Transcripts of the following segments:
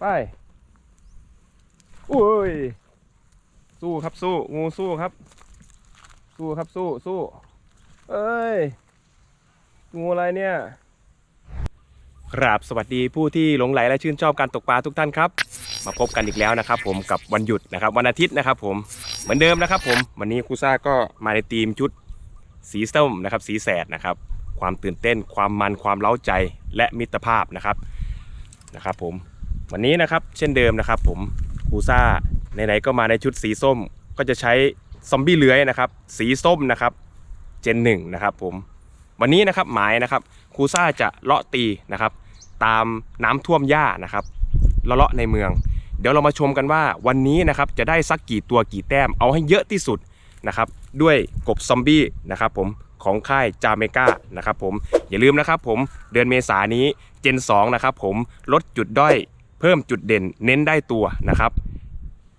ไปอุ้ย สู้ครับสู้ งูสู้ครับ สู้ครับสู้สู้เอ้ย งูอะไรเนี่ยครับสวัสดีผู้ที่หลงไหลและชื่นชอบการตกปลาทุกท่านครับ มาพบกันอีกแล้วนะครับ ผมกับวันหยุดนะครับ วันอาทิตย์นะครับ ผมเหมือนเดิมนะครับ ผมวันนี้ครูซ่าก็มาในทีมชุดสีส้มนะครับ สีแสดนะครับ ความตื่นเต้น ความมันความเล้าใจและมิตรภาพนะครับนะครับ ผม วันนี้นะครับเช่นเดิมนะครับ ผมครูซ่าไหนๆก็มาในชุดสีส้ม ก็จะใช้ซอมบี้เลื้อยนะครับ สีส้มนะครับ เจนหนึ่งนะครับ ผมวันนี้นะครับหมายนะครับครูซ่าจะเลาะตีนะครับ ตามน้ำท่วมหญ้านะครับเลาะในเมือง เดี๋ยวเรามาชมกันว่าวันนี้นะครับจะได้สักกี่ตัวกี่แต้มเอาให้เยอะที่สุดนะครับด้วยกบซอมบี้นะครับ ผมของค่ายจาเมกานะครับ ผมอย่าลืมนะครับ ผมเดือนเมษานนี้เจน2นะครับ ผมลดจุดด้อย เพิ่มจุดเด่นเน้นได้ตัวนะครับ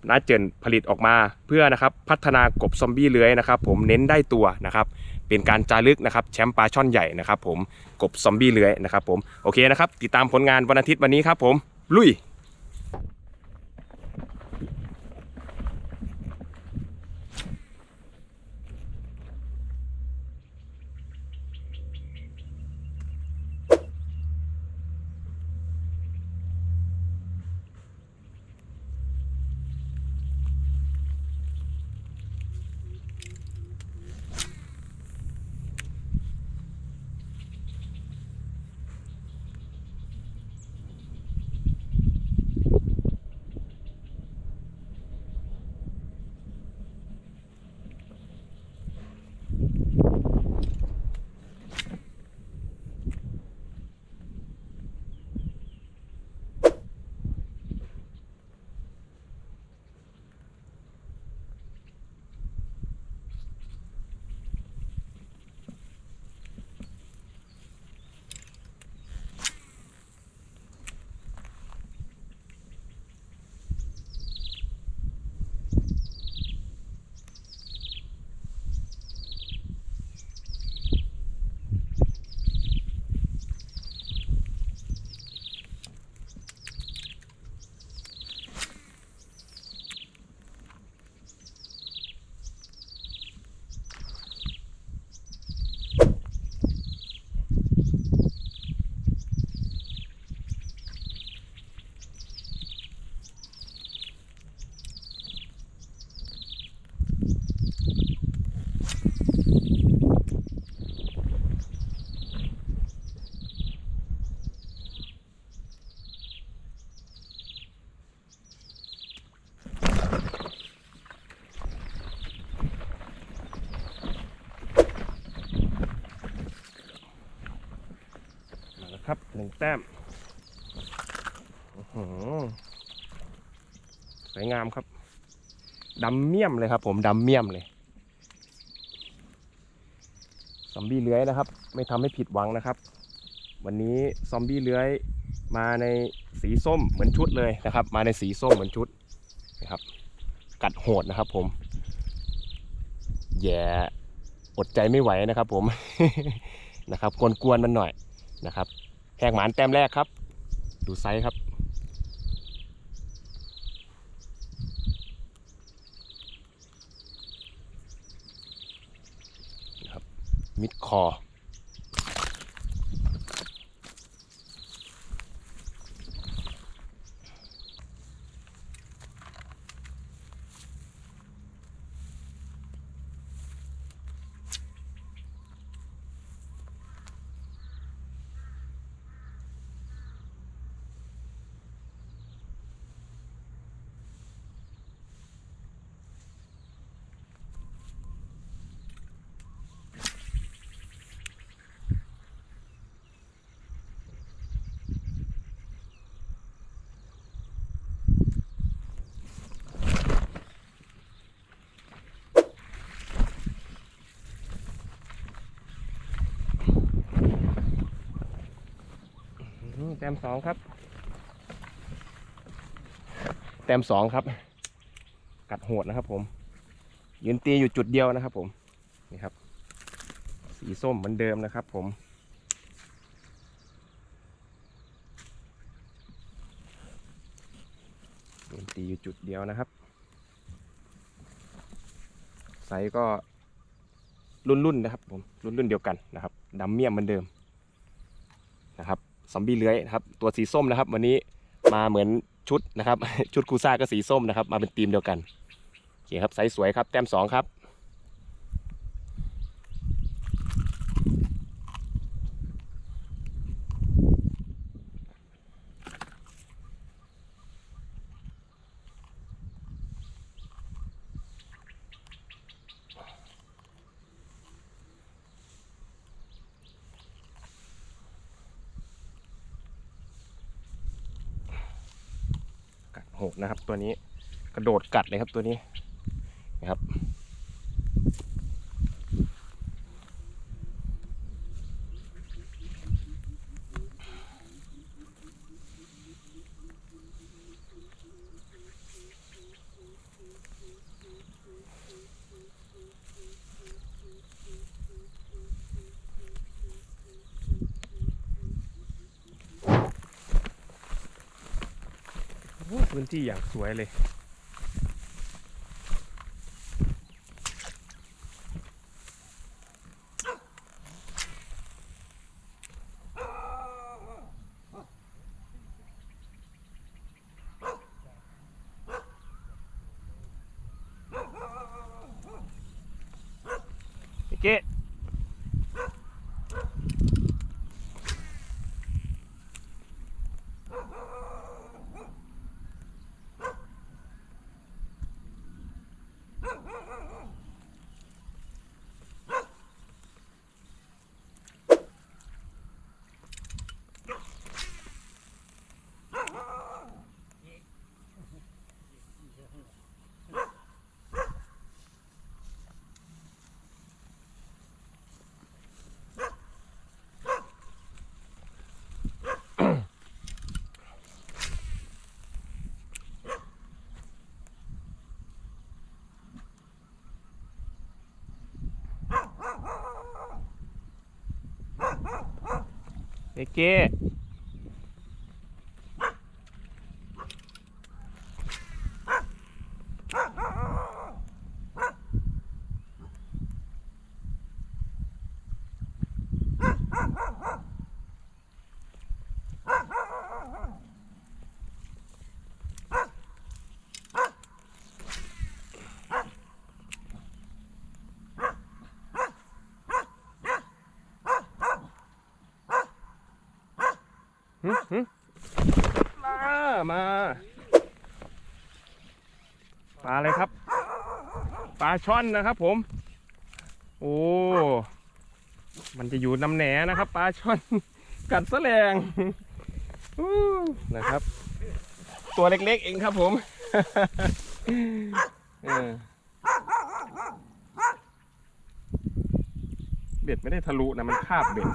นาเจนผลิตออกมาเพื่อนะครับพัฒนากบซอมบี้เลื้อยนะครับผมเน้นได้ตัวนะครับเป็นการจารึกนะครับแชมป์ปลาช่อนใหญ่นะครับผมกบซอมบี้เลื้อยนะครับผมโอเคนะครับติดตามผลงานวันอาทิตย์วันนี้ครับผมลุย ครับหนึ่งแต้มสวยงามครับดำเมี่ยมเลยครับ ผมดำเมี่ยมเลยซอมบี้เลื้อยนะครับ ไม่ทำให้ผิดหวังนะครับ วันนี้ซอมบี้เลื้อยมาในสีส้มเหมือนชุดเลยนะครับ มาในสีส้มเหมือนชุดนะครับ กัดโหดนะครับ ผมแย่อดใจไม่ไหวนะครับ ผมนะครับกวนๆมันหน่อยนะครับ แหกหมานแต้มแรกครับ ดูไซส์ครับนะครับมิดคอ แต้มสองครับ แต้มสองครับ กัดโหดนะครับผม ยืนตีอยู่จุดเดียวนะครับผม นี่ครับ สีส้มเหมือนเดิมนะครับผมนเน้นตีอยู่จุดเดียวนะครับไซก็รุ่นๆนะครับผมรุ่นๆเดียวกันนะครับดำเมียมเหมือนเดิมนะครับ ซอมบี้เลื้อยนะครับตัวสีส้มนะครับ วันนี้มาเหมือนชุดนะครับ ชุดคูซ่าก็สีส้มนะครับ มาเป็นทีมเดียวกันโอเคครับไซส์สวยครับแต้มสองครับ หกนะครับ ตัวนี้กระโดดกัดเลยครับตัวนี้นะครับโอ้ พื้นที่อย่างสวยเลย พี่เกด พี่เก หึหึมามาปลาอะไรครับปลาช่อนนะครับผม โอ้มันจะอยู่น้ำแหนนะครับปลาช่อน กัดแสลงอู้นะครับ ตัวเล็กๆเองครับผมเออเบ็ดไม่ได้ทะลุนะมันคาบเบ็ด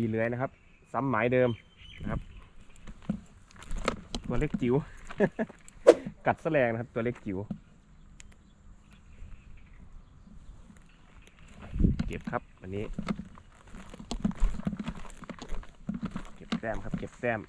บีเลื้อยนะครับซ้ำหมายเดิมนะครับตัวเล็กจิ๋ว กัดแสลงนะครับ ตัวเล็กจิ๋ว เก็บครับวันนี้ เก็บแต้มครับ เก็บแต้ม